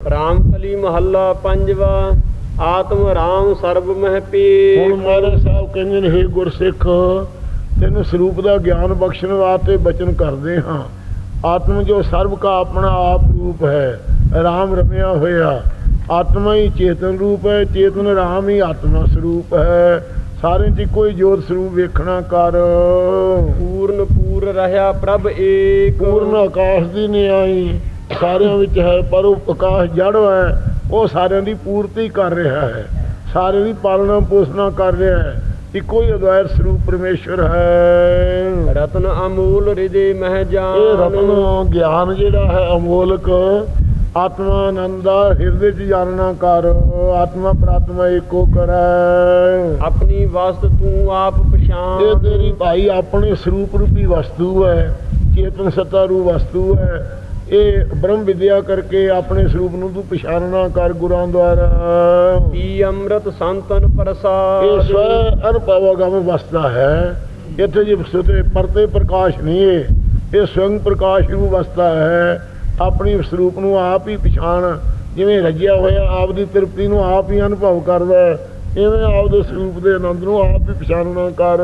ਰਾਮ ਕਲੀ ਮਹੱਲਾ ਪੰਜਵਾ ਆਤਮ ਰਾਮ ਸਰਬ ਮਹਿ ਪੀ ਹੁਣ ਮਹਾਰਾਜ ਸਾਹਿਬ ਕਹਿੰਦੇ ਨੇ हे ਗੁਰਸਿੱਖ ਤੈਨੂੰ ਸਰੂਪ ਦਾ ਗਿਆਨ ਬਖਸ਼ਣ ਵਾਸਤੇ ਬਚਨ ਕਰਦੇ ਹਾਂ। ਆਤਮ ਜੋ ਸਰਬ ਕਾ ਆਪਣਾ ਆਪ ਰੂਪ ਹੈ ਰਾਮ ਰਮਿਆ ਹੋਇਆ। ਆਤਮਾ ਹੀ ਚੇਤਨ ਰੂਪ ਹੈ ਚੇਤਨ ਰਾਮ ਹੀ ਆਤਮਾ ਸਰੂਪ ਹੈ। ਸਾਰਿਆਂ 'ਚ ਕੋਈ ਜੋਤ ਸਰੂਪ ਵੇਖਣਾ ਕਰ। ਪੂਰਨ ਪੂਰ ਰਹਾ ਪ੍ਰਭ ਏਕ। ਪੂਰਨ ਆਕਾਸ਼ ਦੀ ਨਿਆਈ ਸਾਰਿਆਂ ਵਿੱਚ ਹੈ ਪਰ ਉਹ ਆਕਾਸ਼ ਜੜ ਹੈ ਉਹ ਸਾਰਿਆਂ ਦੀ ਪੂਰਤੀ ਕਰ ਰਿਹਾ ਹੈ। ਸਾਰਿਆਂ ਦੀ ਪਾਲਣਾ ਪੋਸ਼ਣਾ ਕਰ ਰਿਹਾ ਹੈ। ਇੱਕੋ ਹੀ ਅਦਵੈਤ ਸਰੂਪ ਪਰਮੇਸ਼ਰ ਹੈ। ਰਤਨ ਅਮੂਲ ਹਿਰਦੇ ਮਹਿ ਜਾਨ। ਇਹ ਰਤਨ ਗਿਆਨ ਜਿਹੜਾ ਹੈ ਅਮੋਲਕ। ਆਤਮਾ ਆਨੰਦਾ ਹਿਰਦੇ ਚ ਜਾਣਨਾ ਕਰ। ਆਤਮਾ ਪ੍ਰਾਤਮਾ ਏਕੋ ਕਰੈ ਆਪਣੀ ਵਸਤ ਤੂੰ ਆਪ ਇਹ ਪਛਾਨ ਤੇਰੀ ਭਾਈ ਆਪਣੇ ਸਰੂਪ ਰੂਪੀ ਵਸਤੂ ਹੈ। ਚੇਤਨ ਸੱਤਾ ਰੂਪ ਵਸਤੂ ਹੈ। ਇਹ ਬ੍ਰਹਮ ਵਿਦਿਆ ਕਰਕੇ ਆਪਣੇ ਸਰੂਪ ਨੂੰ ਤੂੰ ਪਛਾਣਨਾ ਕਰ ਗੁਰਾਂ ਦੁਆਰਾ। ਪੀ ਅੰਮ੍ਰਿਤ ਸੰਤਨ ਇਹ ਪ੍ਰਸਾਦ ਸਵੈ ਅਨੁਭਵਗਮ ਵਸਦਾ ਹੈ। ਇੱਥੇ ਜੀ ਸੁਤੇ ਪਰਤੇ ਪ੍ਰਕਾਸ਼ ਨਹੀਂ ਹੈ ਇਹ ਸਵਯੰ ਪ੍ਰਕਾਸ਼ ਨੂੰ ਵਸਦਾ ਹੈ। ਆਪਣੀ ਸਰੂਪ ਨੂੰ ਆਪ ਹੀ ਪਛਾਣ ਜਿਵੇਂ ਰਜਿਆ ਹੋਇਆ ਆਪ ਦੀ ਤ੍ਰਿਪਤੀ ਨੂੰ ਆਪ ਹੀ ਅਨੁਭਵ ਕਰਦਾ ਹੈ, ਇਵੇਂ ਆਪ ਦੇ ਸਰੂਪ ਦੇ ਆਨੰਦ ਨੂੰ ਆਪ ਹੀ ਪਛਾਣਨਾ ਕਰ।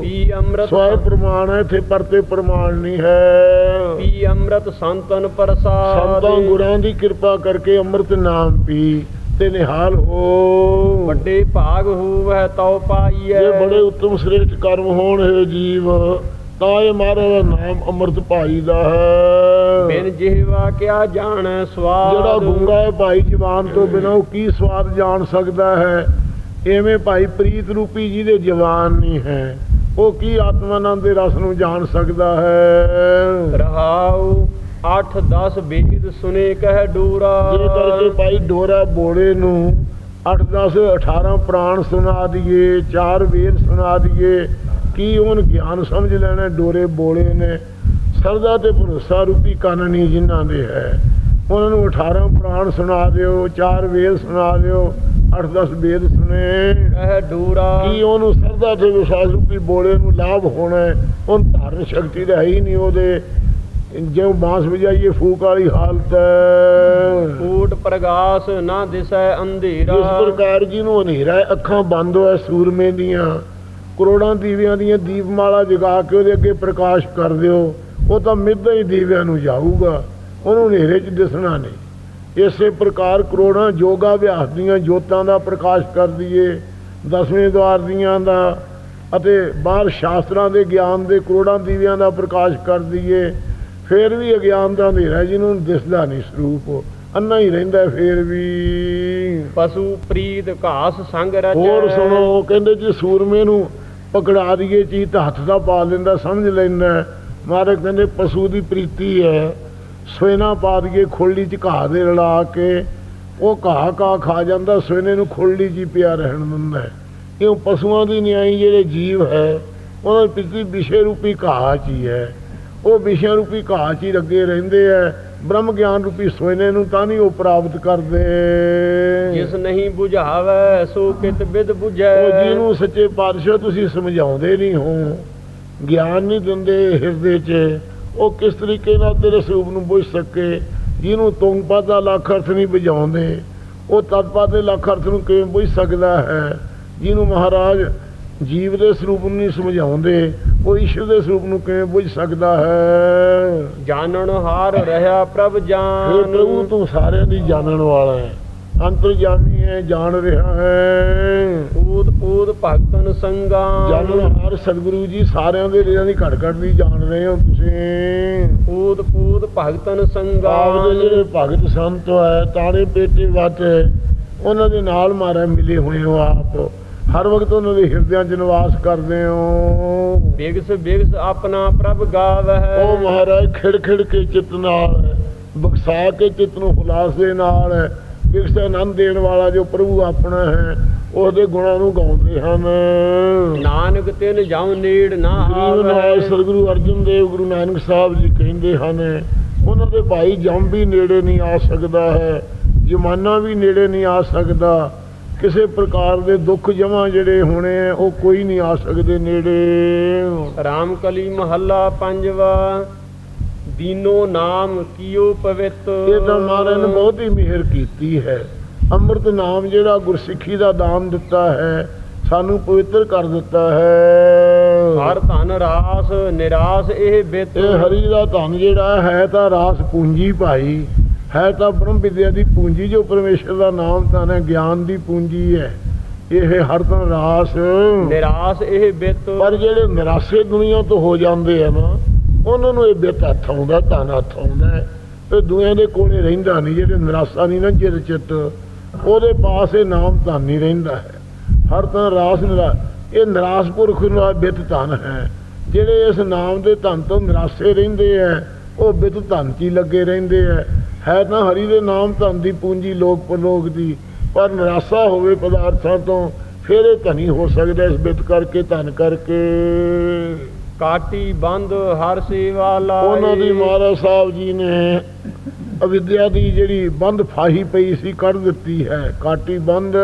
ਪੀ ਅੰਮ੍ਰਿਤ ਸਵੈ ਪ੍ਰਮਾਣ ਹੈ ਇੱਥੇ ਪਰਤੇ ਪ੍ਰਮਾਣ ਨਹੀਂ ਹੈ। ਪੀ ਅੰਮ੍ਰਿਤ ਸੰਤਨ ਪ੍ਰਸਾਦ। ਸੰਤਾਂ ਗੁਰਾਂ ਦੀ ਕਿਰਪਾ ਕਰਕੇ ਅੰਮ੍ਰਿਤ ਨਾਮ ਪੀ ਤੇ ਨਿਹਾਲ ਹੋ। ਵੱਡੇ ਭਾਗ ਹੋਵੈ ਤਉ ਪਾਈਐ। ਜੇ ਬੜੇ ਉੱਤਮ ਸ੍ਰੇਸ਼ਟ ਕਰਮ ਹੋਣ ਹੈ ਜੀਵ ਤਾਂ ਇਹ ਮਹਾਰਾਜ ਦਾ ਨਾਮ ਅੰਮ੍ਰਿਤ ਭਾਈ ਦਾ ਹੈ। ਬਿਨ ਜਿਹਵਾ ਕਿਆ ਜਾਣੈ ਸਵਾਦ। ਜਿਹੜਾ ਗੁੰਗਾ ਹੈ ਭਾਈ ਜਵਾਨ ਤੋਂ ਬਿਨਾਂ ਉਹ ਕੀ ਸਵਾਦ ਜਾਣ ਸਕਦਾ ਹੈ? ਐਵੇਂ ਭਾਈ ਪ੍ਰੀਤ ਰੂਪੀ ਜਿਹਦੇ ਜਵਾਨ ਨਹੀਂ ਹੈ। ਉਹ ਕੀ ਆਤਮਾਨੰਦ ਦੇ ਰਸ ਨੂੰ ਜਾਣ ਸਕਦਾ ਹੈ? ਰਹਾਉ 8 10 ਵੇਦ ਸੁਨੇ ਕਹਿ ਡੂਰਾ। ਜੇ ਕਰਕੇ ਭਾਈ ਡੋਰਾ ਬੋੜੇ ਨੂੰ 8 10 18 ਪ੍ਰਾਣ ਸੁਣਾ ਦਈਏ ਚਾਰ ਵੇਦ ਸੁਣਾ ਦਈਏ ਕੀ ਉਹਨ ਗਿਆਨ ਸਮਝ ਲੈਣਾ ਡੋਰੇ ਬੋਲੇ ਨੇ। ਸਰਦਾ ਤੇ ਭਰੋਸਾ ਰੂਪੀ ਕੰਨ ਨਹੀਂ ਜਿਨ੍ਹਾਂ ਦੇ ਹੈ। ਉਹਨਾਂ ਨੂੰ 18 ਪ੍ਰਾਣ ਸੁਣਾ ਦਿਓ ਚਾਰ ਵੇਦ ਸੁਣਾ ਦਿਓ 8 10 ਵੇਦ ਸੁਣੇ। ਕਹਿ ਡੂਰਾ। ਕੀ ਉਹਨੂੰ ਸਰਦਾ ਤੇ ਵਿਸ਼ਵਾਸ ਰੂਪੀ ਬੋਲੇ ਨੂੰ ਲਾਭ ਹੋਣਾ ਹੈ? ਉਹ ਧਾਰਨ ਸ਼ਕਤੀ ਤਾਂ ਹੈ ਹੀ ਨਹੀਂ ਉਹਦੇ। ਜਿਉ ਬਾਂਸ ਵਜਾਈਏ ਫੂਕ ਵਾਲੀ ਹਾਲਤ ਹੈ। ਕੂਟ ਪ੍ਰਗਾਸ ਨਾ ਦਿਸੈ ਅੰਧੇਰਾ। ਇਸ ਪ੍ਰਕਾਰ ਜੀ ਨੂੰ ਹਨੇਰਾ ਹੈ, ਅੱਖਾਂ ਬੰਦ ਹੋਏ ਸੂਰਮੇ ਦੀਆਂ। ਕਰੋੜਾਂ ਦੀਵਿਆਂ ਦੀਆਂ ਦੀਪਮਾਲਾ ਜਗਾ ਕੇ ਉਹਦੇ ਅੱਗੇ ਪ੍ਰਕਾਸ਼ ਕਰ ਦਿਓ ਉਹ ਤਾਂ ਮਿੱਧਾ ਹੀ ਦੀਵਿਆਂ ਨੂੰ ਜਾਊਗਾ ਉਹਨੂੰ ਹਨੇਰੇ 'ਚ ਦਿਸਣਾ ਨਹੀਂ। ਇਸੇ ਪ੍ਰਕਾਰ ਕਰੋੜਾਂ ਯੋਗਾ ਅਭਿਆਸ ਦੀਆਂ ਜੋਤਾਂ ਦਾ ਪ੍ਰਕਾਸ਼ ਕਰ ਦਈਏ ਦਸਵੇਂ ਦਵਾਰ ਦੀਆਂ ਦਾ ਅਤੇ ਬਾਹਰ ਸ਼ਾਸਤਰਾਂ ਦੇ ਗਿਆਨ ਦੇ ਕਰੋੜਾਂ ਦੀਵਿਆਂ ਦਾ ਪ੍ਰਕਾਸ਼ ਕਰ ਦਈਏ ਫੇਰ ਵੀ ਅਗਿਆਨ ਦਾ ਹਨੇਰਾ ਜਿਹਨੂੰ ਦਿਸਦਾ ਨਹੀਂ ਸਰੂਪ ਅੰਨਾ ਹੀ ਰਹਿੰਦਾ ਫੇਰ ਵੀ। ਪਸ਼ੂ ਪ੍ਰੀਤ ਘਾਸ ਸੰਗ ਰਚੈ। ਹੋਰ ਸੁਣੋ ਕਹਿੰਦੇ ਜੀ ਸੂਰਮੇ ਨੂੰ ਪਕੜਾ ਦਈਏ ਚੀਜ਼ ਤਾਂ ਹੱਥ ਦਾ ਪਾ ਲੈਂਦਾ, ਸਮਝ ਲੈਂਦਾ ਮਹਾਰਾਜ ਕਹਿੰਦੇ, ਪਸ਼ੂ ਦੀ ਪ੍ਰੀਤੀ ਹੈ। ਸਵੇਨਾ ਪਾ ਦਈਏ ਖੋਲੀ ਚ ਘਾਹ ਦੇ ਰਲਾ ਕੇ। ਉਹ ਘਾਹ ਘਾਹ ਖਾ ਜਾਂਦਾ ਸਵੇਨੇ ਨੂੰ ਖੋਲੀ ਜੀ ਪਿਆ ਰਹਿਣ ਦਿੰਦਾ ਹੈ। ਕਿਉਂ ਪਸ਼ੂਆਂ ਦੀ ਨਿਆਈ ਜਿਹੜੇ ਜੀਵ ਹੈ, ਉਹਨਾਂ ਦੀ ਪ੍ਰੀਤੀ ਵਿਸ਼ੇ ਰੂਪੀ ਘਾਹ ਚ ਹੀ ਹੈ। ਉਹ ਵਿਸ਼ੇ ਰੂਪੀ ਘਾਹ ਚ ਹੀ ਲੱਗੇ ਰਹਿੰਦੇ ਹੈ। ਬ੍ਰਹਮ ਗਿਆਨ ਰੂਪੀ ਸੋਇਨੇ ਨੂੰ ਤਾਂ ਨਹੀਂ ਉਹ ਪ੍ਰਾਪਤ ਕਰਦੇ। ਜਿਸ ਨਹੀਂ 부ਝਾਵੈ ਸੋ ਕਿਤ ਬਿਦ 부ਝੈ ਉਹ ਜਿਹਨੂੰ ਸੱਚੇ ਪਾਤਸ਼ਾਹ ਤੁਸੀਂ ਸਮਝਾਉਂਦੇ ਨਹੀਂ ਹੋ ਗਿਆਨ ਨਹੀਂ ਦਿੰਦੇ ਹਿਰਦੇ 'ਚ ਉਹ ਕਿਸ ਤਰੀਕੇ ਨਾਲ ਤੇਰੇ ਸਰੂਪ ਨੂੰ ਬੁੱਝ ਸਕੇ ਜਿਹਨੂੰ ਤੁੰਗ ਪਦ ਦਾ ਲੱਖ ਅਰਥ ਨਹੀਂ ਬੁਝਾਉਂਦੇ ਉਹ ਤਤਪਦ ਦੇ ਲੱਖ ਅਰਥ ਨੂੰ ਕਿਵੇਂ ਬੁੱਝ ਸਕਦਾ ਹੈ ਜਿਹਨੂੰ ਮਹਾਰਾਜ ਜੀਵ ਦੇ ਸਰੂਪ ਨੂੰ ਨਹੀਂ ਸਮਝਾਉਂਦੇ ਉਹ ਈਸ਼ਵਰ ਦੇ ਸਰੂਪ ਨੂੰ ਕਿਵੇਂ ਬੁੱਝ ਸਕਦਾ ਹੈ? ਜਾਣਨ ਹਾਰ ਰਹਾ ਪ੍ਰਭ ਜਾਨ। ਪ੍ਰਭੂ ਤੂੰ ਸਾਰਿਆਂ ਦੀ ਜਾਣਨ ਵਾਲਾ ਹੈ। ਅੰਤਰਜਾਮੀ ਹੈ ਜਾਣ ਰਿਹਾ ਹੈ। ਊਦ ਊਦ ਭਗਤਨ ਸੰਗਾ। ਜਾਣਨ ਹਾਰ ਸਤਿਗੁਰੂ ਜੀ ਸਾਰਿਆਂ ਦੇ ਦਿਲਾਂ ਦੀ ਘਟ ਘਟ ਦੀ ਜਾਣ ਰਹੇ ਹੋ ਤੁਸੀਂ। ਊਦ ਊਦ ਭਗਤਨ ਸੰਗਾ। ਆਪਦੇ ਜਿਹੜੇ ਭਗਤ ਸੰਤ ਹੈ ਤਾਣੇ ਪੇਟੇ ਵਟ ਉਹਨਾਂ ਦੇ ਨਾਲ ਮਾਰੇ ਮਿਲੇ ਹੋਏ ਹੋ ਆਪ। ਹਰ ਵਕਤ ਉਹਨਾਂ ਦੇ ਹਿਰਦਿਆਂ 'ਚ ਨਿਵਾਸ ਕਰਦੇ ਹੋ। ਬਿਗਸ ਬਿਗਸ ਆਪਣਾ ਪ੍ਰਭ ਗਾਵਹਿ। ਉਹ ਮਹਾਰਾਜ ਖਿੜ ਖਿੜ ਕੇ ਚਿੱਤ ਨਾਲ ਬਖਸ਼ਾ ਕੇ ਚਿੱਤ ਨੂੰ ਹੁਲਾਸੇ ਨਾਲ ਬਿਗਸ ਆਨੰਦ ਦੇਣ ਵਾਲਾ ਜੋ ਪ੍ਰਭੂ ਆਪਣਾ ਹੈ ਉਹਦੇ ਗੁਣਾਂ ਨੂੰ ਗਾਉਂਦੇ ਹਨ। ਨਾਨਕ ਤਿਨ ਜਾਉ ਨੇੜ ਨਾ ਆਵੈ ਸਤਿਗੁਰੂ ਅਰਜਨ ਦੇਵ ਗੁਰੂ ਨਾਨਕ ਸਾਹਿਬ ਜੀ ਕਹਿੰਦੇ ਹਨ ਉਹਨਾਂ ਦੇ ਭਾਈ ਜੰਮ ਵੀ ਨੇੜੇ ਨਹੀਂ ਆ ਸਕਦਾ ਹੈ ਜਮਾਨਾ ਵੀ ਨੇੜੇ ਨਹੀਂ ਆ ਸਕਦਾ ਕਿਸੇ ਪ੍ਰਕਾਰ ਦੇ ਦੁੱਖ ਜਮਾ ਜਿਹੜੇ ਹੋਣੇ ਆ ਉਹ ਕੋਈ ਨਹੀਂ ਆ ਸਕਦੇ ਨੇੜੇ। ਰਾਮ ਕਲੀ ਮਹੱਲਾ ਪੰਜਵਾ ਦੀਨੋ ਨਾਮ ਕੀਓ ਪਵਿੱਤ। ਇਹ ਤਾਂ ਮਹਾਰਾਜ ਨੇ ਬਹੁਤ ਹੀ ਮਿਹਰ ਕੀਤੀ ਹੈ। ਅੰਮ੍ਰਿਤ ਨਾਮ ਜਿਹੜਾ ਗੁਰਸਿੱਖੀ ਦਾ ਦਾਨ ਦਿੱਤਾ ਹੈ ਸਾਨੂੰ ਪਵਿੱਤਰ ਕਰ ਦਿੱਤਾ ਹੈ। ਹਰ ਧਨ ਰਾਸ ਨਿਰਾਸ ਇਹ ਬਿਤ। ਹਰੀ ਦਾ ਧਨ ਜਿਹੜਾ ਹੈ ਤਾਂ ਰਾਸ ਪੂੰਜੀ ਭਾਈ। ਹੈ ਤਾਂ ਬ੍ਰਹਮ ਵਿਦਿਆ ਦੀ ਪੂੰਜੀ ਜੋ ਪਰਮੇਸ਼ਰ ਦਾ ਨਾਮ ਤਾਂ ਹੈ ਗਿਆਨ ਦੀ ਪੂੰਜੀ ਹੈ। ਇਹ ਹਰ ਤਾਂ ਰਾਸ। ਨਿਰਾਸ ਇਹ ਬਿਤ। ਪਰ ਜਿਹੜੇ ਨਿਰਾਸੇ ਦੁਨੀਆ ਤੋਂ ਹੋ ਜਾਂਦੇ ਆ ਨਾ ਉਹਨਾਂ ਨੂੰ ਇਹ ਬਿੱਤ ਹੱਥ ਆਉਂਦਾ ਧਨ ਹੱਥ ਆਉਂਦਾ। ਤੇ ਦੁਨੀਆ ਦੇ ਕੋਲੇ ਰਹਿੰਦਾ ਨਹੀਂ ਜਿਹੜੇ ਨਿਰਾਸਾ ਨਹੀਂ ਨਾ ਜਿਰ ਚਿੱਤ ਉਹਦੇ ਪਾਸ ਇਹ ਨਾਮ ਧਨ ਨਹੀਂ ਰਹਿੰਦਾ ਹੈ। ਹਰ ਤਾਂ ਰਾਸ ਨਿਰਾ ਇਹ ਨਿਰਾਸ ਪੁਰਖ ਦਾ ਬਿੱਤ ਧਨ ਹੈ। ਜਿਹੜੇ ਇਸ ਨਾਮ ਦੇ ਧਨ ਤੋਂ ਨਿਰਾਸੇ ਰਹਿੰਦੇ ਆ ਉਹ ਬਿੱਤ ਧਨ 'ਚ ਹੀ ਲੱਗੇ ਰਹਿੰਦੇ ਆ। ਹੈ ਤਾਂ ਹਰੀ ਦੇ ਨਾਮ ਧਨ ਦੀ ਪੂੰਜੀ ਲੋਕ ਪਰਲੋਕ ਦੀ ਪਰ ਨਿਰਾਸਾ ਹੋਵੇ ਪਦਾਰਥਾਂ ਤੋਂ ਫਿਰ ਇਹ ਧਨੀ ਹੋ ਸਕਦਾ ਇਸ ਬਿੱਤ ਕਰਕੇ ਧਨ ਕਰਕੇ। ਕਾਟੀ ਬੰਦ ਹਰ ਸੇਵਾ ਲਾਏ ਉਹਨਾਂ ਦੀ ਮਹਾਰਾਜ ਸਾਹਿਬ ਜੀ ਨੇ ਅਵਿਦਿਆ ਦੀ ਜਿਹੜੀ ਬੰਦ ਫਾਹੀ ਪਈ ਸੀ ਕੱਢ ਦਿੱਤੀ ਹੈ। ਕਾਟੀ ਬੰਦ।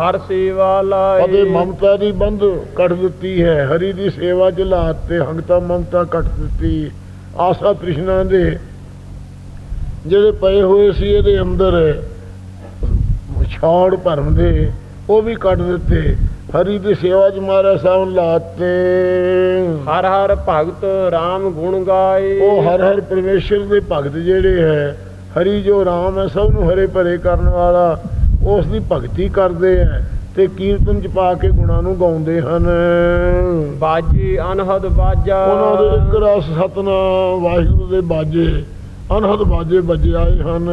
ਹਰ ਸੇਵਾ ਲਾਏ ਅਤੇ ਮਮਤਾ ਦੀ ਬੰਦ ਕੱਢ ਦਿੱਤੀ ਹੈ। ਹਰੀ ਦੀ ਸੇਵਾ ਚ ਲਾਤ ਤੇ ਹੰਗਤਾ ਮਮਤਾ ਕੱਟ ਦਿੱਤੀ। ਆਸਾ ਤ੍ਰਿਸ਼ਨਾ ਦੇ ਜਿਹੜੇ ਪਏ ਹੋਏ ਸੀ ਇਹਦੇ ਅੰਦਰ ਛਾੜ ਭਰਮ ਦੇ ਉਹ ਵੀ ਕੱਢ ਦਿੱਤੇ। ਹਰੀ ਦੀ ਸੇਵਾ ਚ ਮਹਾਰਾਜ ਸਾਹਿਬ ਲਾਤੇ। ਹਰ ਹਰ ਭਗਤ RAM ਗੁਣ ਗਾਏ। ਉਹ ਹਰ ਹਰ ਪਰਮੇਸ਼ਰ ਦੇ ਭਗਤ ਜਿਹੜੇ ਹੈ ਹਰੀ ਜੋ ਰਾਮ ਹੈ ਸਭ ਨੂੰ ਹਰੇ ਭਰੇ ਕਰਨ ਵਾਲਾ ਉਸ ਦੀ ਭਗਤੀ ਕਰਦੇ ਹੈ ਤੇ ਕੀਰਤਨ ਚ ਪਾ ਕੇ ਗੁਣਾਂ ਨੂੰ ਗਾਉਂਦੇ ਹਨ। ਬਾਜੀ ਅਨਹਦ ਬਾਜਾ। ਉਹਨਾਂ ਦੇ ਇੱਕ ਰਸ ਸਤਨਾਮ ਵਾਹਿਗੁਰੂ ਦੇ ਬਾਜੇ। ਅਨਹਦ ਬਾਜੇ ਵੱਜੇ ਆਏ ਹਨ।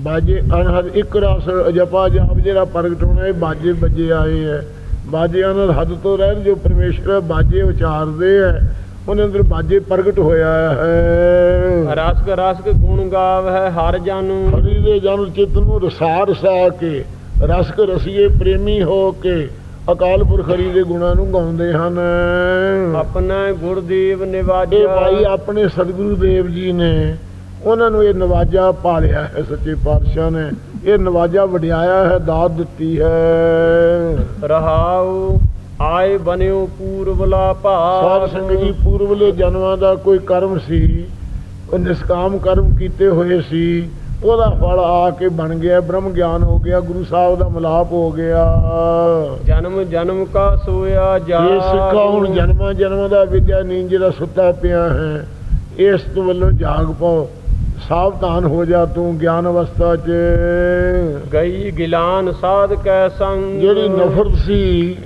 ਬਾਜੇ ਅਨਹਦ ਇੱਕ ਰਸ ਜਪਾ ਜਾਪ ਜਿਹੜਾ ਪ੍ਰਗਟ ਹੋਣਾ ਇਹ ਬਾਜੇ ਵੱਜੇ ਆਏ ਹੈ। ਬਾਜੇ ਅਨਹਦ ਹੱਦ ਤੋਂ ਰਹਿਤ ਜੋ ਪਰਮੇਸ਼ਰ ਬਾਜੇ ਉਚਾਰਦੇ ਹੈ ਉਹਦੇ ਅੰਦਰ ਬਾਜੇ ਪ੍ਰਗਟ ਹੋਇਆ ਹੈ। ਰਸਕ ਰਸਕ ਗੁਣ ਗਾਵ ਹੈ ਹਰ ਜਨ ਹਰੀ ਦੇ ਜਨ ਚਿੱਤ ਨੂੰ ਰਸਾ ਰਸਾ ਕੇ ਰਸਕ ਰਸੀਏ ਪ੍ਰੇਮੀ ਹੋ ਕੇ ਅਕਾਲ ਪੁਰਖ ਹਰੀ ਦੇ ਗੁਣਾਂ ਨੂੰ ਗਾਉਂਦੇ ਹਨ। ਆਪਣਾ ਗੁਰਦੇਵ ਇਹ ਨਿਵਾਜਿਆ ਭਾਈ ਆਪਣੇ ਸਤਿਗੁਰੂ ਦੇਵ ਜੀ ਨੇ ਉਹਨਾਂ ਨੂੰ ਇਹ ਨਵਾਜਾ ਪਾਲਿਆ ਹੈ ਸੱਚੇ ਪਾਤਸ਼ਾਹ ਨੇ। ਇਹ ਨਵਾਜਾ ਵਡਿਆਇਆ ਹੈ ਦਾਤ ਦਿੱਤੀ ਹੈ। ਰਹਾਉ ਆਏ ਬਨਿਓ ਪੂਰਬਲਾ ਸਾਧ ਭਾਗ ਸੰਗਤ ਜੀ ਪੂਰਵਲੇ ਜਨਮਾਂ ਦਾ ਕੋਈ ਕਰਮ ਸੀ ਉਹ ਨਿਸਕਾਮ ਕਰਮ ਕੀਤੇ ਹੋਏ ਸੀ ਉਹਦਾ ਫਲ ਆ ਕੇ ਬਣ ਗਿਆ ਬ੍ਰਹਮ ਗਿਆਨ ਹੋ ਗਿਆ ਗੁਰੂ ਸਾਹਿਬ ਦਾ ਮਿਲਾਪ ਹੋ ਗਿਆ। ਜਨਮ ਜਨਮ ਕਾ ਸੋਇਆ ਜਾ ਇਹ ਸਿੱਖਾ ਹੁਣ ਜਨਮਾਂ ਜਨਮਾਂ ਦਾ ਵਿਦਿਆ ਨੀਂਦ ਜਿਹੜਾ ਸੁੱਤਾ ਪਿਆ ਹੈ ਇਸ ਤੋਂ ਵੱਲੋਂ ਜਾਗ ਪਾਓ। ਸਾਵਧਾਨ ਹੋ ਜਾ ਤੂੰ ਗਿਆਨ ਅਵਸਥਾ 'ਚ। ਗਈ ਗਿਲਾਨ ਸਾਧ ਕੈ ਸੰਗ। ਜਿਹੜੀ ਨਫ਼ਰਤ ਸੀ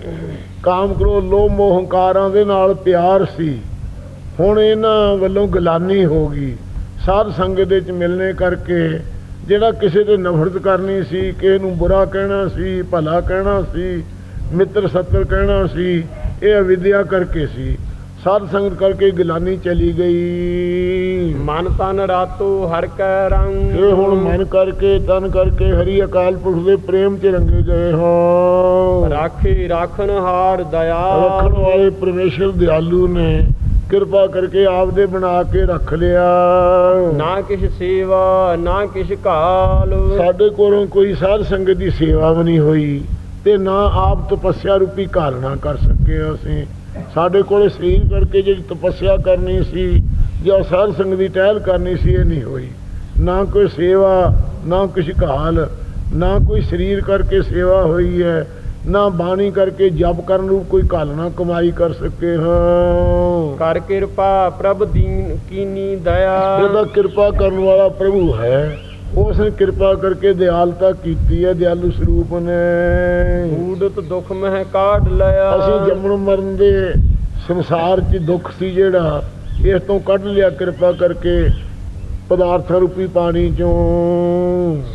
ਕਾਮ ਕ੍ਰੋਧ ਲੋਭ ਮੋਹ ਹੰਕਾਰਾਂ ਦੇ ਨਾਲ ਪਿਆਰ ਸੀ। ਹੁਣ ਇਹਨਾਂ ਵੱਲੋਂ ਗਲਾਨੀ ਹੋ ਗਈ। ਸਾਧ ਸੰਗਤ ਦੇ ਵਿੱਚ ਮਿਲਣੇ ਕਰਕੇ ਜਿਹੜਾ ਕਿਸੇ ਤੇ ਨਫ਼ਰਤ ਕਰਨੀ ਸੀ ਕਿਸੇ ਨੂੰ ਬੁਰਾ ਕਹਿਣਾ ਸੀ ਭਲਾ ਕਹਿਣਾ ਸੀ ਮਿੱਤਰ ਸੱਤਰ ਕਹਿਣਾ ਸੀ ਇਹ ਅਵਿਦਿਆ ਕਰਕੇ ਸੀ। ਸਾਧ ਸੰਗਤ ਕਰਕੇ ਗਲਾਨੀ ਚਲੀ ਗਈ। ਮਨ ਤਨ ਰਾਤੋ ਹਰ ਕੈ ਰੰਗ। ਇਹ ਹੁਣ ਮਨ ਕਰਕੇ ਤਨ ਕਰਕੇ ਹਰੀ ਅਕਾਲ ਪੁਰਖ ਦੇ ਪ੍ਰੇਮ 'ਚ ਰੰਗੇ ਗਏ ਹਾਂ। ਰਾਖੇ ਰਾਖਨ ਹਾਰ ਦਇਆ। ਰੱਖਣ ਵਾਲੇ ਪਰਮੇਸ਼ਰ ਦਿਆਲੂ ਨੇ ਕਿਰਪਾ ਕਰਕੇ ਆਪਦੇ ਬਣਾ ਕੇ ਰੱਖ ਲਿਆ। ਨਾ ਕਿਛ ਸੇਵਾ ਨਾ ਕਿਛ ਕਾਲ। ਸਾਡੇ ਕੋਲੋਂ ਕੋਈ ਸਾਧ ਸੰਗਤ ਦੀ ਸੇਵਾ ਵੀ ਨਹੀਂ ਹੋਈ ਤੇ ਨਾ ਆਪ ਤਪੱਸਿਆ ਰੂਪੀ ਕਾਲਣਾ ਕਰ ਸਕੇ ਅਸੀਂ। ਸਾਡੇ ਕੋਲੇ ਸਰੀਰ ਕਰਕੇ ਜਿਹੜੀ ਤਪੱਸਿਆ ਕਰਨੀ ਸੀ ਜਾਂ ਸਾਧ ਸੰਗਤ ਦੀ ਟਹਿਲ ਕਰਨੀ ਸੀ ਇਹ ਨਹੀਂ ਹੋਈ। ਨਾ ਕੋਈ ਸੇਵਾ ਨਾ ਕੁਛ ਕਾਲ ਨਾ ਕੋਈ ਸਰੀਰ ਕਰਕੇ ਸੇਵਾ ਹੋਈ ਹੈ ਨਾ ਬਾਣੀ ਕਰਕੇ ਜਪ ਕਰਨ ਨੂੰ ਕੋਈ ਕਾਲਣਾ ਕਮਾਈ ਕਰ ਸਕੇ। ਹਾਂ। ਕਰ ਕਿਰਪਾ ਪ੍ਰਭ ਦੀਨ ਕੀਨੀ ਦਇਆ। ਇਹਦਾ ਕਿਰਪਾ ਕਰਨ ਵਾਲਾ ਪ੍ਰਭੂ ਹੈ। ਉਸ ਨੇ ਕਿਰਪਾ ਕਰਕੇ ਦਿਆਲਤਾ ਕੀਤੀ ਹੈ ਦਿਆਲੂ ਸਰੂਪ ਨੇ। ਊਡਤ ਦੁਖ ਮਹਿ ਕਾਢ ਲਿਆ। ਅਸੀਂ ਜੰਮਣ ਮਰਨ ਦੇ ਸੰਸਾਰ 'ਚ ਦੁੱਖ ਸੀ ਜਿਹੜਾ ਇਸ ਤੋਂ ਕੱਢ ਲਿਆ ਕਿਰਪਾ ਕਰਕੇ ਪਦਾਰਥ ਰੂਪੀ ਪਾਣੀ 'ਚੋਂ।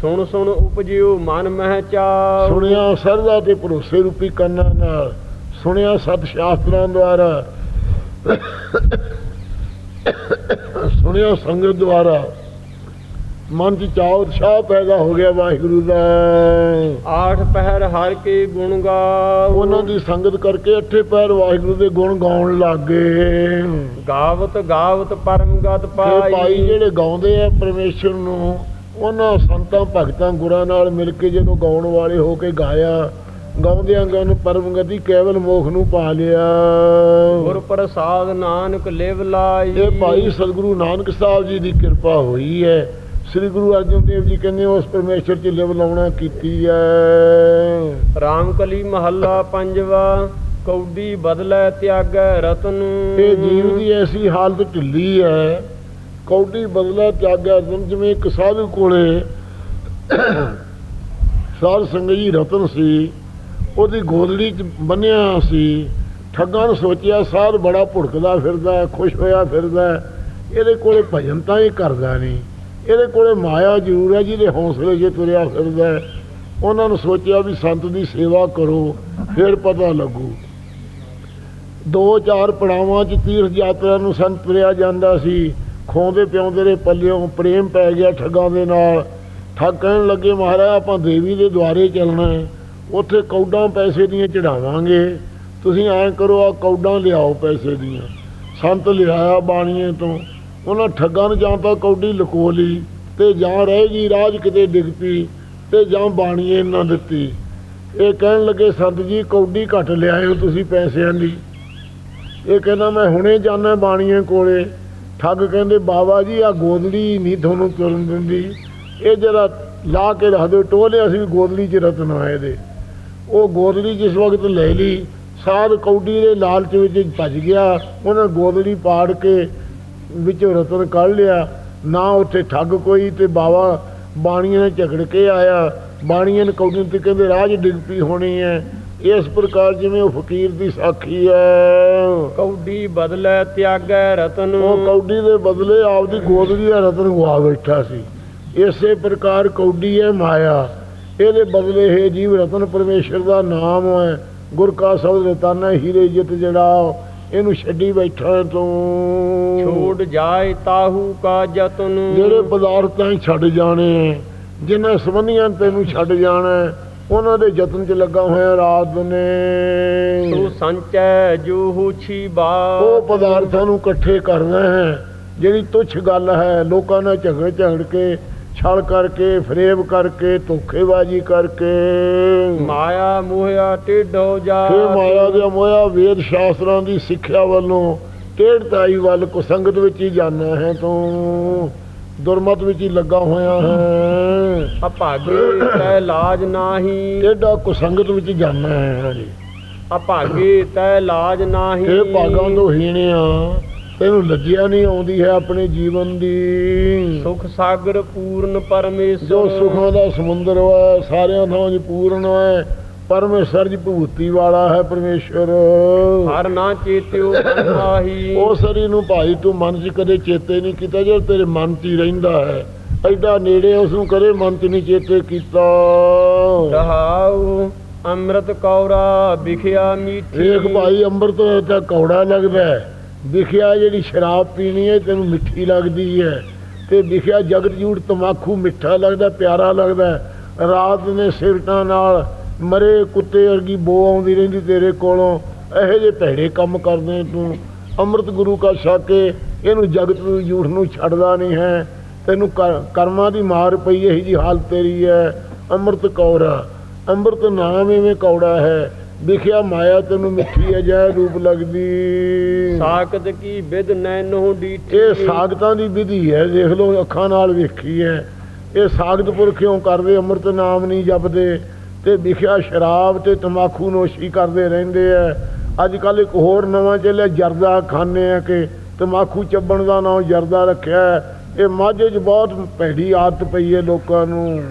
ਸੁਣ ਸੁਣ ਉਪਜਿਓ ਮਨ ਮਹਿ ਚਾਉ। ਸੁਣਿਆ ਸਰਦਾ ਤੇ ਭਰੋਸੇ ਰੂਪੀ ਕੰਨਾਂ ਨਾਲ ਸੁਣਿਆ ਸਤ ਸ਼ਾਸਤਰਾਂ ਦੁਆਰਾ। ਸੁਣਿਆ ਸੰਗਤ ਦੁਆਰਾ। ਮਨ 'ਚ ਚਾਅ ਉਤਸ਼ਾਹ ਪੈਦਾ ਹੋ ਗਿਆ ਵਾਹਿਗੁਰੂ ਦਾ। ਆਠ ਪਹਿਰ ਹਰ ਕੇ ਗੁਣ ਗਾਉ। ਉਹਨਾਂ ਦੀ ਸੰਗਤ ਕਰਕੇ ਅੱਠੇ ਪੈਰ ਵਾਹਿਗੁਰੂ ਦੇ ਗੁਣ ਗਾਉਣ ਲੱਗ। ਗਾਵਤ ਗਾਵਤ ਪਰਮਗਤ ਇਹ ਭਾਈ ਪਾਈ। ਜਿਹੜੇ ਗਾਉਂਦੇ ਆ ਪਰਮੇਸ਼ਰ ਨੂੰ ਉਹਨਾਂ ਸੰਤਾਂ ਭਗਤਾਂ ਗੁਰਾਂ ਨਾਲ ਮਿਲ ਕੇ ਜਦੋਂ ਗਾਉਣ ਵਾਲੇ ਹੋ ਕੇ ਗਾਇਆ ਗਾਉਂਦਿਆਂ ਗਾਉਂ ਪਰਮ ਗਤੀ ਕੇਵਲ ਮੋਖ ਨੂੰ ਪਾ ਲਿਆ। ਗੁਰ ਪ੍ਰਸਾਦ ਨਾਨਕ ਲਿਵ ਲਾਈ। ਇਹ ਭਾਈ ਸਤਿਗੁਰੂ ਨਾਨਕ ਸਾਹਿਬ ਜੀ ਦੀ ਕਿਰਪਾ ਹੋਈ ਹੈ ਸ੍ਰੀ ਗੁਰੂ ਅਰਜਨ ਦੇਵ ਜੀ ਕਹਿੰਦੇ ਉਸ ਪਰਮੇਸ਼ਰ ਚ ਲਿਵ ਲਾਉਣਾ ਕੀਤੀ ਹੈ ਰਾਮਕਲੀ ਮਹੱਲਾ ਪੰਜਵਾ ਕੌਡੀ ਬਦਲੇ ਤਿਆਗੈ ਰਤਨ ਇਹ ਜੀਵ ਦੀ ਐਸੀ ਹਾਲਤ ਢਿੱਲੀ ਹੈ ਕੌਡੀ ਬਦਲਾ ਤਿਆਗਿਆ ਜਨ ਜਿਵੇਂ ਇੱਕ ਸਾਧੂ ਕੋਲੇ ਸਾਧ ਸੰਗਤ ਜੀ ਰਤਨ ਸੀ ਉਹਦੀ ਗੋਦੜੀ 'ਚ ਬੰਨਿਆ ਸੀ ਠੱਗਾਂ ਨੇ ਸੋਚਿਆ ਸਾਧ ਬੜਾ ਭੁੜਕਦਾ ਫਿਰਦਾ ਖੁਸ਼ ਹੋਇਆ ਫਿਰਦਾ। ਇਹਦੇ ਕੋਲੇ ਭਜਨ ਤਾਂ ਹੀ ਕਰਦਾ ਨਹੀਂ ਇਹਦੇ ਕੋਲੇ ਮਾਇਆ ਜ਼ਰੂਰ ਹੈ, ਜਿਹਦੇ ਹੌਸਲੇ 'ਚ ਤੁਰਿਆ ਫਿਰਦਾ ਹੈ। ਉਹਨਾਂ ਨੂੰ ਸੋਚਿਆ ਵੀ ਸੰਤ ਦੀ ਸੇਵਾ ਕਰੋ, ਫਿਰ ਪਤਾ ਲੱਗੂ। ਦੋ ਚਾਰ ਪੜਾਵਾਂ 'ਚ ਤੀਰਥ ਯਾਤਰਾ ਨੂੰ ਸੰਤ ਤੁਰਿਆ ਜਾਂਦਾ ਸੀ। ਖੋਂਦੇ ਪਿਉਂਦੇ ਦੇ ਪੱਲਿਓਂ ਪ੍ਰੇਮ ਪੈ ਗਿਆ ਠੱਗਾਂ ਦੇ ਨਾਲ। ਠੱਗ ਕਹਿਣ ਲੱਗੇ, ਮਹਾਰਾਜ, ਆਪਾਂ ਦੇਵੀ ਦੇ ਦੁਆਰੇ ਚੱਲਣਾ ਹੈ। ਉੱਥੇ ਕੌਡਾਂ ਪੈਸੇ ਦੀਆਂ ਚੜਾਵਾਂਗੇ। ਤੁਸੀਂ ਐਂ ਕਰੋ ਆ ਕੌਡਾਂ ਲਿਆਓ ਪੈਸੇ ਦੀਆਂ। ਸੰਤ ਲਿਆਇਆ ਬਾਣੀਏ ਤੋਂ। ਉਹਨਾਂ ਠੱਗਾਂ ਨੇ ਜਾਂ ਤਾਂ ਕੌਡੀ ਲਕੋ ਲਈ ਤੇ ਜਾਂ ਰਹਿ ਗਈ, ਰਾਜ ਕਿਤੇ ਡਿੱਗ ਪਈ ਤੇ ਜਾਂ ਬਾਣੀਏ ਨਾ ਦਿੱਤੀ। ਇਹ ਕਹਿਣ ਲੱਗੇ, ਸੰਤ ਜੀ, ਕੌਡੀ ਘੱਟ ਲਿਆਇਓ, ਤੁਸੀਂ ਪੈਸਿਆਂ ਦੀ। ਇਹ ਕਹਿੰਦਾ, ਮੈਂ ਹੁਣੇ ਜਾਣਾ ਬਾਣੀਏ ਕੋਲੇ। ਠੱਗ ਕਹਿੰਦੇ, ਬਾਬਾ ਜੀ ਆ ਗੋਦੜੀ ਨਹੀਂ ਤੁਹਾਨੂੰ ਤੁਰਨ ਦਿੰਦੀ। ਇਹ ਜਰਾ ਲਾ ਕੇ ਰੱਖ ਦਿਓ, ਟੋਲੇ ਅਸੀਂ ਵੀ ਗੋਦੜੀ 'ਚ ਰਤਨ ਆਏ ਦੇ ਉਹ ਗੋਦੜੀ ਜਿਸ ਵਕਤ ਲੈ ਲਈ, ਸਾਧ ਕੌਡੀ ਦੇ ਲਾਲਚ ਵਿੱਚ ਭੱਜ ਗਿਆ, ਉਹਨਾਂ ਗੋਦੜੀ ਪਾੜ ਕੇ ਵਿੱਚੋਂ ਰਤਨ ਕੱਢ ਲਿਆ। ਨਾ ਉੱਥੇ ਠੱਗ ਕੋਈ ਤੇ ਬਾਬਾ ਬਾਣੀਆਂ ਨੇ ਝਗੜ ਕੇ ਆਇਆ। ਬਾਣੀਆਂ ਨੇ ਕੌਡੀ ਤੇ ਕਹਿੰਦੇ ਰਾਜ ਡਿੱਗ ਪਈ ਹੋਣੀ ਹੈ ਇਸ ਪ੍ਰਕਾਰ ਜਿਵੇਂ ਉਹ ਫਕੀਰ ਦੀ ਸਾਖੀ ਹੈ ਕੌਡੀ ਬਦਲੇ ਤਿਆਗੈ ਰਤਨ। ਉਹ ਕੌਡੀ ਦੇ ਬਦਲੇ ਆਪਦੀ ਗੋਦੜੀ ਦਾ ਰਤਨ ਗਵਾ ਬੈਠਾ ਸੀ। ਇਸੇ ਪ੍ਰਕਾਰ ਕੌਡੀ ਹੈ ਮਾਇਆ। ਇਹਦੇ ਬਦਲੇ ਹੈ ਜੀਵ ਰਤਨ ਪਰਮੇਸ਼ਰ ਦਾ ਨਾਮ ਹੈ ਗੁਰ ਕਾ ਸ਼ਬਦ ਰਤਾਨਾ ਹੀਰੇ ਜਿਤ ਜਿਹੜਾ ਇਹਨੂੰ ਛੱਡੀ ਬੈਠਾ ਤੂੰ। ਛੋੜ ਜਾਏ ਤਾਹੂ ਕਾ ਜਤਨ। ਜਿਹੜੇ ਪਦਾਰਥਾਂ ਹੀ ਛੱਡ ਜਾਣੇ ਜਿਨ੍ਹਾਂ ਸੰਬੰਧੀਆਂ ਤੈਨੂੰ ਛੱਡ ਜਾਣਾ ਉਹਨਾਂ ਦੇ ਯਤਨ 'ਚ ਲੱਗਾ ਹੋਇਆ ਰਾਤ ਨੇ। ਤੂੰ ਸੰਚੈ ਜੋ ਹੁਛੀ ਬਾ ਉਹ ਪਦਾਰਥਾਂ ਨੂੰ ਇਕੱਠੇ ਕਰਨਾ ਹੈ ਜਿਹੜੀ ਤੁੱਛ ਗੱਲ ਹੈ ਲੋਕਾਂ ਨਾਲ ਝਗੜ ਝਗੜ ਕੇ ਛਲ ਕਰਕੇ ਫਰੇਬ ਕਰਕੇ ਧੋਖੇਬਾਜ਼ੀ ਕਰਕੇ। ਮਾਇਆ ਮੋਹਿਆ ਟੇਢੋ ਜਾ ਫੇ ਮਾਇਆ ਦੇ ਮੋਇਆ ਵੇਦ ਸ਼ਾਸਤਰਾਂ ਦੀ ਸਿੱਖਿਆ ਵੱਲੋਂ ਟੇੜਤਾਈ ਵੱਲ ਕੁਸੰਗਤ ਵਿੱਚ ਹੀ ਜਾਣਾ ਹੈ ਤੂੰ। ਦੁਰਮਤ ਵਿੱਚ ਹੀ ਲੱਗਾ ਹੋਇਆ ਹੈ। ਅਭਾਗੇ ਤੈ ਲਾਜ ਨਾਹੀ। ਟੇਡਾ ਕੁਸੰਗਤ ਵਿੱਚ ਜਾਣਾ ਹੈ। ਹਾਂਜੀ ਅਭਾਗੇ ਤੈ ਲਾਜ ਨਾਹੀ। ਇਹ ਭਾਗਾਂ ਤੋਂ ਹੀਣਿਆ। ਤੈਨੂੰ ਲੱਜਿਆ ਨਹੀਂ ਆਉਂਦੀ ਹੈ ਆਪਣੇ ਜੀਵਨ ਦੀ। ਸੁਖ ਸਾਗਰ ਪੂਰਨ ਪਰਮੇਸ਼ਰ। ਜੋ ਸੁਖਾਂ ਦਾ ਸਮੁੰਦਰ ਹੈ ਸਾਰਿਆਂ ਥਾਂ 'ਚ ਪੂਰਨ ਹੈ ਪਰਮੇਸ਼ਰ ਜੀ ਭੂਤੀ ਵਾਲਾ ਹੈ ਪਰਮੇਸ਼ਰ। ਹਰ ਨਾ ਚੇਤਿਓ ਨਾਹੀ। ਉਹ ਸਰੀ ਨੂੰ ਭਾਈ ਤੂੰ ਮਨ 'ਚ ਕਦੇ ਚੇਤੇ ਨਹੀਂ ਕੀਤਾ ਜੇ ਤੇਰੇ ਮਨ 'ਚ ਹੀ ਰਹਿੰਦਾ ਹੈ। ਐਡਾ ਨੇੜੇ ਉਸ ਨੂੰ ਕਦੇ ਮਨ 'ਚ ਨਹੀਂ ਚੇਤੇ ਕੀਤਾ। ਰਹਾਉ ਅੰਮ੍ਰਿਤ ਕੌਰਾ ਵਿਖਿਆ ਮੀਠੀ। ਵੇਖ ਭਾਈ ਅੰਮ੍ਰਿਤ ਤਾਂ ਕੌੜਾ ਲੱਗਦਾ ਹੈ। ਵਿਖਿਆ ਜਿਹੜੀ ਸ਼ਰਾਬ ਪੀਣੀ ਹੈ, ਤੈਨੂੰ ਮਿੱਠੀ ਲੱਗਦੀ ਹੈ। ਤੇ ਵਿਖਿਆ ਜਗਤ ਜੂੜ ਤਮਾਕੂ ਮਿੱਠਾ ਲੱਗਦਾ, ਪਿਆਰਾ ਲੱਗਦਾ ਰਾਤ ਨੇ ਸਿਰਟਾਂ ਨਾਲ ਮਰੇ ਕੁੱਤੇ ਵਰਗੀ ਬੋ ਆਉਂਦੀ ਰਹਿੰਦੀ ਤੇਰੇ ਕੋਲੋਂ। ਇਹੋ ਜਿਹੇ ਭੈੜੇ ਕੰਮ ਕਰਦੇ ਤੂੰ। ਅੰਮ੍ਰਿਤ ਗੁਰੂ ਕਾ ਛਕ ਕੇ ਇਹਨੂੰ ਜਗਤ ਨੂੰ ਝੂਠ ਨੂੰ ਛੱਡਦਾ ਨਹੀਂ ਹੈ। ਤੈਨੂੰ ਕਰਮਾਂ ਦੀ ਮਾਰ ਪਈ, ਇਹੀ ਜੀ ਹਾਲਤ ਤੇਰੀ ਹੈ। ਅੰਮ੍ਰਿਤ ਕੌਰਾ ਅੰਮ੍ਰਿਤ ਨਾਮ ਐਵੇਂ ਕੌੜਾ ਹੈ ਵਿਖਿਆ ਮਾਇਆ ਤੈਨੂੰ ਮਿੱਠੀ ਹੈ ਜੈ ਰੂਪ ਲੱਗਦੀ। ਸਾਕਤ ਕੀ ਵਿਦ ਨੈਨੋ ਡੀਠੀ। ਇਹ ਸਾਗਤਾਂ ਦੀ ਵਿਧੀ ਹੈ ਦੇਖ ਲਓ ਅੱਖਾਂ ਨਾਲ ਵੇਖੀ ਹੈ ਇਹ ਸਾਗਤ ਪੁਰਖਿਓਂ ਕਰਦੇ ਅੰਮ੍ਰਿਤ ਨਾਮ ਨਹੀਂ ਜਪਦੇ। ਤੇ ਵਿਖਿਆ ਸ਼ਰਾਬ ਤੇ ਤਮਾਕੂ ਨੋਸ਼ੀ ਕਰਦੇ ਰਹਿੰਦੇ ਆ ਅੱਜ ਕੱਲ ਇੱਕ ਹੋਰ ਨਵਾਂ ਚੱਲਿਆ ਜਰਦਾ ਖਾਣੇ ਆ ਕਿ ਤਮਾਕੂ ਚੱਬਣ ਦਾ ਨਾਮ ਜਰਦਾ ਰੱਖਿਆ। ਇਹ ਮਾਝੇ 'ਚ ਬਹੁਤ ਭੈੜੀ ਆਦਤ ਪਈ ਹੈ ਲੋਕਾਂ ਨੂੰ।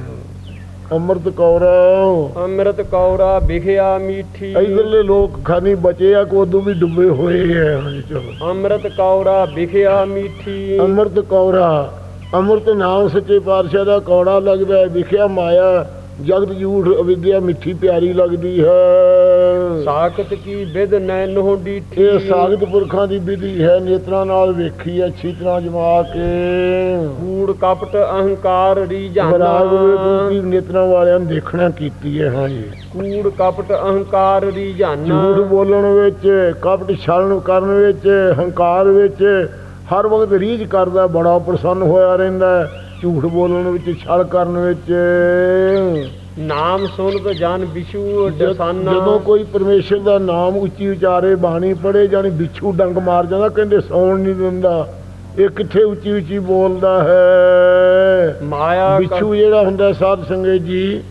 ਅੰਮ੍ਰਿਤ ਕੌਰ। ਅੰਮ੍ਰਿਤ ਕੌਰਾ ਵਿਖਿਆ ਮੀਠੀ। ਇਧਰਲੇ ਲੋਕ ਖਾਨੀ ਬਚੇ ਆ ਕੋ ਉਦੋਂ ਵੀ ਡੁੱਬੇ ਹੋਏ ਆ। ਚਲੋ ਅੰਮ੍ਰਿਤ ਕੌਰਾ ਵਿਖਿਆ ਮੀਠੀ। ਅੰਮ੍ਰਿਤ ਕੌਰਾ ਅੰਮ੍ਰਿਤ ਨਾਮ ਸੱਚੇ ਪਾਤਸ਼ਾਹ ਦਾ ਕੌੜਾ ਲੱਗਦਾ ਵਿਖਿਆ ਮਾਇਆ। ਜਗਤ ਝੂਠ ਅਵਿਦਿਆ ਮਿੱਠੀ ਪਿਆਰੀ ਲੱਗਦੀ ਹੈ। ਸਾਕਤ ਕੀ ਵਿਦ ਨੈਨੋ ਡੀਠੀ ਇਹ ਸਾਗਤ ਪੁਰਖਾਂ ਦੀ ਵਿਧੀ ਹੈ ਨੇਤਰਾਂ ਨਾਲ ਵੇਖੀ ਅੱਛੀ ਤਰ੍ਹਾਂ ਜਮਾ ਕੇ। ਕੂੜ ਕਪਟ ਅਹੰਕਾਰ ਬਰਾਗ ਰੀਝਾਨਾ ਵੀ ਨੇਤਰਾਂ ਵਾਲਿਆਂ ਨੇ ਦੇਖਣਾ ਕੀਤੀ ਹੈ ਹਾਂਜੀ ਕੂੜ ਕਪਟ ਅਹੰਕਾਰ ਰੀਝਾਨਾ ਝੂਠ ਬੋਲਣ ਵਿੱਚ ਕਪਟ ਛਲਣ ਕਰਨ ਵਿੱਚ ਹੰਕਾਰ ਵਿੱਚ ਹਰ ਵਕਤ ਰੀਝ ਕਰਦਾ ਬੜਾ ਪ੍ਰਸੰਨ ਹੋਇਆ ਰਹਿੰਦਾ ਹੈ। ਝੂਠ ਬੋਲਣ ਵਿੱਚ ਛਲ ਕਰਨ ਵਿੱਚ। ਨਾਮ ਸੁਨਤ ਜਨ ਬਿਛੂ ਜਦ- ਦਸਾਨਾ ਜਦੋਂ ਕੋਈ ਪਰਮੇਸ਼ਰ ਦਾ ਨਾਮ ਉੱਚੀ ਉਚਾਰੇ ਬਾਣੀ ਪੜੇ ਜਾਣੀ ਬਿੱਛੂ ਡੰਗ ਮਾਰ ਜਾਂਦਾ ਕਹਿੰਦੇ ਸੌਣ ਨਹੀਂ ਦਿੰਦਾ। ਇਹ ਕਿੱਥੇ ਉੱਚੀ ਉੱਚੀ ਬੋਲਦਾ ਹੈ? ਮਾਇਆ ਕ- ਬਿੱਛੂ ਜਿਹੜਾ ਹੁੰਦਾ ਸਾਧ ਸੰਗਤ ਜੀ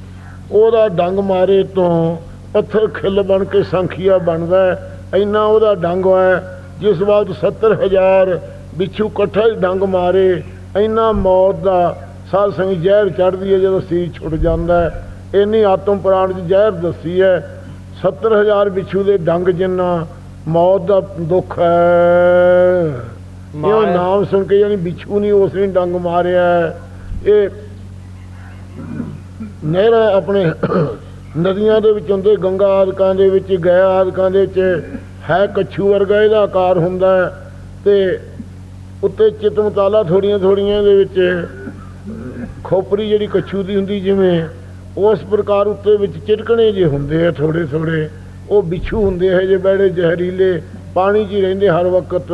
ਉਹਦਾ ਡੰਗ ਮਾਰੇ ਤੋਂ ਪੱਥਰ ਖਿੱਲ ਬਣ ਕੇ ਸੰਖੀਆ ਬਣਦਾ। ਇੰਨਾ ਉਹਦਾ ਡੰਗ ਹੈ ਜਿਸ ਵਕਤ 70000 ਬਿੱਛੂ ਇਕੱਠਾ ਹੀ ਡੰਗ ਮਾਰੇ। ਇੰਨਾ ਮੌਤ ਦਾ ਸਾਧ ਸੰਗਤ ਜ਼ਹਿਰ ਚੜਦੀ ਹੈ ਜਦੋਂ ਸਰੀਰ ਛੁੱਟ ਜਾਂਦਾ ਹੈ। ਇੰਨੀ ਆਤਮ ਪ੍ਰਾਣ ਚ ਜ਼ਹਿਰ ਦੱਸੀ ਹੈ। 70000 ਬਿੱਛੂ ਦੇ ਡੰਗ ਜਿੰਨਾ ਮੌਤ ਦਾ ਦੁੱਖ ਹੈ। ਇਹ ਨਾਮ ਸੁਣ ਕੇ ਯਾਨੀ ਬਿੱਛੂ ਨਹੀਂ ਉਸ ਨੇ ਡੰਗ ਮਾਰਿਆ। ਇਹ ਨਹਿਰਾਂ ਆਪਣੇ ਨਦੀਆਂ ਦੇ ਵਿੱਚ ਹੁੰਦੇ ਗੰਗਾ ਆਦਿਕਾਂ ਦੇ ਵਿੱਚ ਗਿਆ ਆਦਿਕਾਂ ਦੇ ਵਿੱਚ ਹੈ। ਕੱਛੂ ਵਰਗਾ ਇਹਦਾ ਆਕਾਰ ਹੁੰਦਾ ਤੇ ਉੱਤੇ ਚਿਤ ਮਤਾਲਾ ਥੋੜੀਆਂ ਥੋੜੀਆਂ ਦੇ ਵਿੱਚ ਖੋਪਰੀ ਜਿਹੜੀ ਕੱਛੂ ਦੀ ਹੁੰਦੀ ਜਿਵੇਂ ਉਸ ਪ੍ਰਕਾਰ ਉੱਤੇ ਵਿੱਚ ਚਿਟਕਣੇ ਜੇ ਹੁੰਦੇ ਆ ਥੋੜੇ ਥੋੜੇ ਉਹ ਬਿੱਛੂ ਹੁੰਦੇ ਹੈ ਜੇ ਬੜੇ ਜ਼ਹਿਰੀਲੇ ਪਾਣੀ 'ਚ ਹੀ ਰਹਿੰਦੇ ਹਰ ਵਕਤ।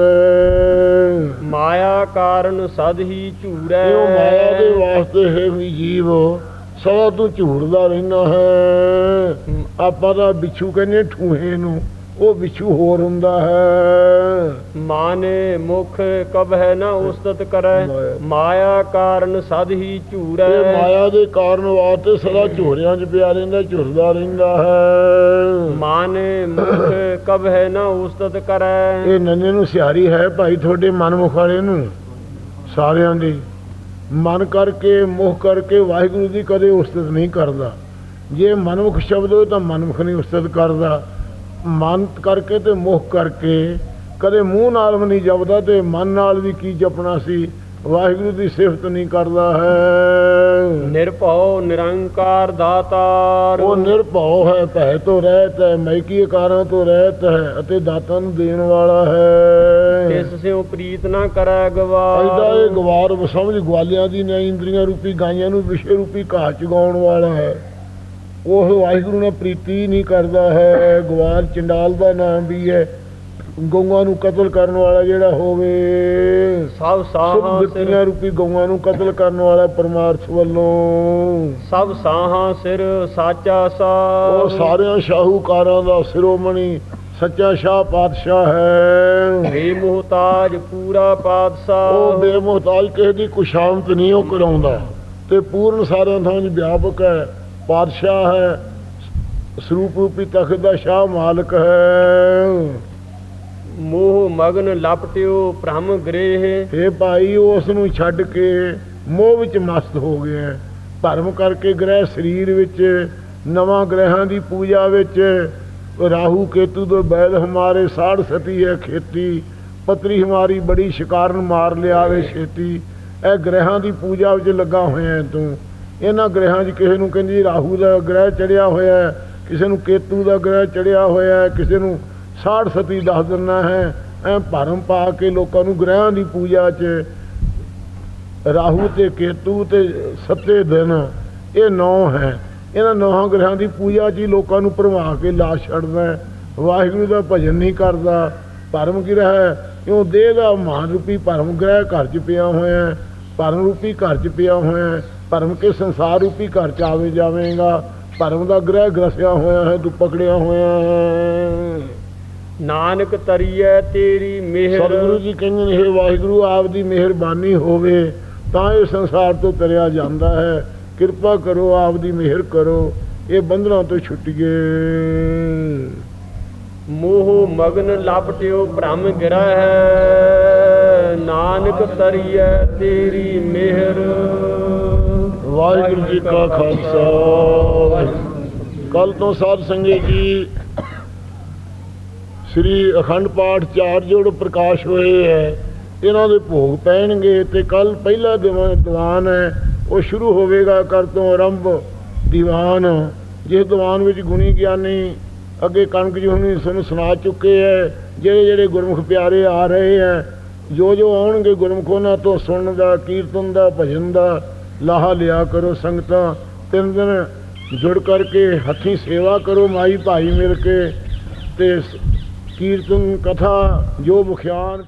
ਮਾਇਆ ਕਾਰਨ ਸਦ ਹੀ ਇਹ ਉਹ ਮਾਇਆ ਦੇ ਵਾਸਤੇ ਹੈ ਵੀ ਜੀਵ ਸਦਾ ਤੂੰ ਝੂਰਦਾ ਰਹਿਣਾ ਹੈ। ਆਪਾਂ ਤਾਂ ਬਿੱਛੂ ਕਹਿੰਦੇ ਠੂਹੇ ਨੂੰ। ਉਹ ਬਿੱਛੂ ਹੋਰ ਹੁੰਦਾ ਹੈ। ਮਾਨੇ ਮੁਖ ਕਬ ਹੈ ਨਾ ਉਸਤਤ ਕਰੈ ਮਾਇਆ। ਕਾਰਨ ਸਦ ਹੀ ਝੂਰੈ ਇਹ ਮਾਇਆ ਦੇ ਕਾਰਨ ਵਾਸਤੇ ਸਦਾ ਝੋਰਿਆਂ 'ਚ ਪਿਆ ਰਹਿੰਦਾ ਝੁਰਦਾ ਰਹਿੰਦਾ ਹੈ। ਮਾਨੇ ਮੁਖ ਕਬ ਹੈ ਨਾ ਉਸਤਤ ਕਰੈ। ਇਹ ਨੰਨੇ ਨੂੰ ਸਿਆਰੀ ਹੈ ਭਾਈ ਤੁਹਾਡੇ ਮਨਮੁਖ ਵਾਲੇ ਨੂੰ ਸਾਰਿਆਂ ਦੀ। ਮਨ ਕਰਕੇ ਮੋਹ ਕਰਕੇ ਵਾਹਿਗੁਰੂ ਦੀ ਕਦੇ ਉਸਤਤ ਨਹੀਂ ਕਰਦਾ। ਜੇ ਮਨਮੁਖ ਸ਼ਬਦ ਹੋਵੇ ਤਾਂ ਮਨਮੁਖ ਨਹੀਂ ਉਸਤਤ ਕਰਦਾ। ਮਨ ਕਰਕੇ ਤੇ ਮੋਹ ਕਰਕੇ ਕਦੇ ਮੂੰਹ ਨਾਲ ਵੀ ਨਹੀਂ ਜਪਦਾ ਤੇ ਮਨ ਨਾਲ ਵੀ ਕੀ ਜਪਣਾ ਸੀ? ਵਾਹਿਗੁਰੂ ਦੀ ਸਿਫਤ ਨਹੀਂ ਕਰਦਾ ਹੈ। ਨਿਰਭਉ ਨਿਰੰਕਾਰ ਦਾਤਾਰ। ਉਹ ਨਿਰਭਉ ਹੈ ਭੈ ਤੋਂ ਰਹਿਤ ਹੈ ਮੈਕੀ ਕਾਰਾਂ ਤੋਂ ਰਹਿਤ ਹੈ ਅਤੇ ਦਾਤਾਂ ਨੂੰ ਦੇਣ ਵਾਲਾ ਹੈ। ਇਸ ਸਿਉ ਪ੍ਰੀਤ ਨਾ ਕਰੈ ਐਦਾ ਗਵਾਰ ਇਹ ਗਵਾਰ ਸਮਝ ਗਵਾਲਿਆਂ ਦੀ ਨੇ ਇੰਦਰੀਆਂ ਰੂਪੀ ਗਾਈਆਂ ਨੂੰ ਵਿਸ਼ੇ ਰੂਪੀ ਘਾਹ ਚਗਾਉਣ ਵਾਲਾ ਹੈ। ਉਹ ਵਾਹਿਗੁਰੂ ਨਾਲ ਪ੍ਰੀਤੀ ਨਹੀਂ ਕਰਦਾ ਹੈ ਗਵਾਰ ਚੰਡਾਲ ਦਾ ਨਾਮ ਵੀ ਹੈ। ਗਊਆਂ ਨੂੰ ਕਤਲ ਕਰਨ ਵਾਲਾ ਜਿਹੜਾ ਹੋਵੇ ਸਭ ਸਾਹਾਂ ਸਿਰ ਰੂਪੀ ਗਊਆਂ ਨੂੰ ਕਤਲ ਕਰਨ ਵਾਲਾ ਪਰਮਾਰਥ ਵੱਲੋਂ। ਸਭ ਸਾਹਾਂ ਸਿਰ ਸਾਚਾ ਉਹ ਸਾਹ ਸਾਰਿਆਂ ਸ਼ਾਹੂਕਾਰਾਂ ਦਾ ਸਿਰੋਮਣੀ ਸੱਚਾ ਸ਼ਾਹ ਪਾਤਸ਼ਾਹ ਹੈ। ਬੇਮੁਹਤਾਜ ਪੂਰਾ ਉਹ ਪਾਤਸ਼ਾਹ ਬੇਮੁਹਤਾਜ ਕਿਸੇ ਦੀ ਕੁਸ਼ਾਮਤ ਨਹੀਂ ਉਹ ਕਰਾਉਂਦਾ। ਤੇ ਪੂਰਨ ਸਾਰਿਆਂ ਥਾਂ 'ਚ ਵਿਆਪਕ ਹੈ। ਪਾਤਸ਼ਾਹ ਹੈ। ਸਰੂਪ ਰੂਪੀ ਤਖਤ ਦਾ ਸ਼ਾਹ ਮਾਲਕ ਹੈ। ਮੋਹ ਮਗਨ ਲਪਟਿਓ ਭ੍ਰਮ ਗ੍ਰਹਿ। ਇਹ ਭਾਈ ਉਸ ਨੂੰ ਛੱਡ ਕੇ ਮੋਹ ਵਿੱਚ ਮਸਤ ਹੋ ਗਿਆ। ਭਰਮ ਕਰਕੇ ਗ੍ਰਹਿ ਸਰੀਰ ਵਿੱਚ ਨਵਾਂ ਗ੍ਰਹਿਾਂ ਦੀ ਪੂਜਾ ਵਿੱਚ ਰਾਹੂ ਕੇਤੂ ਦੇ ਬੈਲ ਹਮਾਰੇ ਸਾੜ ਸਤੀ ਹੈ ਖੇਤੀ। ਪਤਰੀ ਹਮਾਰੀ ਬੜੀ ਸ਼ਿਕਾਰਨ ਮਾਰ ਲਿਆਵੇ ਛੇਤੀ। ਇਹ ਗ੍ਰਹਿਾਂ ਦੀ ਪੂਜਾ ਵਿੱਚ ਲੱਗਾ ਹੋਇਆ ਤੂੰ। ਇਹਨਾਂ ਗ੍ਰਹਿਾਂ 'ਚ ਕਿਸੇ ਨੂੰ ਕਹਿੰਦੀ ਰਾਹੂ ਦਾ ਗ੍ਰਹਿ ਚੜਿਆ ਹੋਇਆ ਹੈ, ਕਿਸੇ ਨੂੰ ਕੇਤੂ ਦਾ ਗ੍ਰਹਿ ਚੜਿਆ ਹੋਇਆ ਹੈ, ਕਿਸੇ ਨੂੰ ਸਾੜ ਸਤੀ ਦੱਸ ਦਿੰਦਾ ਹੈ, ਐ ਭਰਮ ਪਾ ਕੇ ਲੋਕਾਂ ਨੂੰ ਗ੍ਰਹਿਾਂ ਦੀ ਪੂਜਾ 'ਚ ਰਾਹੂ ਤੇ ਕੇਤੂ ਤੇ ਸੱਤੇ ਦਿਨ, ਇਹ ਨੌ ਹੈ। ਇਹਨਾਂ ਨੌਹਾਂ ਗ੍ਰਹਿਾਂ ਦੀ ਪੂਜਾ 'ਚ ਹੀ ਲੋਕਾਂ ਨੂੰ ਭਰਮਾ ਕੇ ਲਾਸ਼ ਛੱਡਦਾ ਵਾਹਿਗੁਰੂ ਦਾ ਭਜਨ ਨਹੀਂ ਕਰਦਾ। ਭਰਮ ਕੀ ਹੈ? ਕਿਉਂ ਦੇਹ ਦਾ ਮਹਾਨ ਰੂਪੀ ਭਰਮ ਗ੍ਰਹਿ ਘਰ 'ਚ ਪਿਆ ਹੋਇਆ ਹੈ। ਭਰਮ ਰੂਪੀ ਘਰ 'ਚ ਪਿਆ ਹੋਇਆ ਹੈ। ਭਰਮ ਕੇ ਸੰਸਾਰ ਰੂਪੀ ਘਰ 'ਚ ਆਵੇ ਜਾਵੇਗਾ। ਭਰਮ ਦਾ ਗ੍ਰਹਿ ਗ੍ਰਸਿਆ ਹੋਇਆ ਹੈ ਤੂੰ ਪਕੜਿਆ ਹੋਇਆ ਹੈ। ਨਾਨਕ ਤਰੀਐ ਤੇਰੀ ਮਿਹਰ। ਸਤਿਗੁਰੂ ਜੀ ਕਹਿੰਦੇ ਨੇ ਇਹ ਵਾਹਿਗੁਰੂ ਆਪ ਦੀ ਮਿਹਰਬਾਨੀ ਹੋਵੇ ਤਾਂ ਇਹ ਸੰਸਾਰ ਤੋਂ ਤਰਿਆ ਜਾਂਦਾ ਹੈ। ਕਿਰਪਾ ਕਰੋ ਆਪ ਦੀ ਮਿਹਰ ਕਰੋ ਇਹ ਬੰਧਨਾਂ ਤੋਂ ਛੁੱਟੀਏ। ਮੋਹ ਮਗਨ ਲਪਟਿਓ ਭ੍ਰਮ ਗ੍ਰਹਿ ਨਾਨਕ ਤਰੀਐ ਤੇਰੀ ਮਿਹਰ। ਵਾਹਿਗੁਰੂ ਜੀ ਕਾ ਖਾਲਸਾ। ਕੱਲ ਤੋਂ ਸਾਧ ਸੰਗਤ ਜੀ ਸ੍ਰੀ ਅਖੰਡ ਪਾਠ ਚਾਰ ਜੋੜ ਪ੍ਰਕਾਸ਼ ਹੋਏ ਹੈ। ਇਹਨਾਂ ਦੇ ਭੋਗ ਪੈਣਗੇ ਤੇ ਕੱਲ ਪਹਿਲਾ ਦੀਵਾਨ ਹੈ। ਉਹ ਸ਼ੁਰੂ ਹੋਵੇਗਾ ਕਰ ਤੋਂ ਆਰੰਭ ਦੀਵਾਨ। ਜਿਸ ਦੀਵਾਨ ਵਿੱਚ ਗੁਣੀ ਗਿਆਨੀ ਅੱਗੇ ਕਣਕ ਜੀ ਹੁਣੀ ਸਾਨੂੰ ਸੁਣਾ ਚੁੱਕੇ ਹੈ। ਜਿਹੜੇ ਜਿਹੜੇ ਗੁਰਮੁਖ ਪਿਆਰੇ ਆ ਰਹੇ ਹੈ ਜੋ ਜੋ ਆਉਣਗੇ ਗੁਰਮੁਖ ਉਹਨਾਂ ਤੋਂ ਸੁਣਨ ਦਾ ਕੀਰਤਨ ਦਾ, ਭਜਨ ਦਾ, ਲਾਹਾ ਲਿਆ ਕਰੋ ਸੰਗਤਾਂ। ਤਿੰਨ ਦਿਨ ਜੁੜ ਕਰਕੇ ਹੱਥੀਂ ਸੇਵਾ ਕਰੋ ਮਾਈ ਭਾਈ ਮਿਲ ਕੇ ਤੇ ਕੀਰਤਨ, ਕਥਾ, ਜੋ ਮੁਖਿਆਨ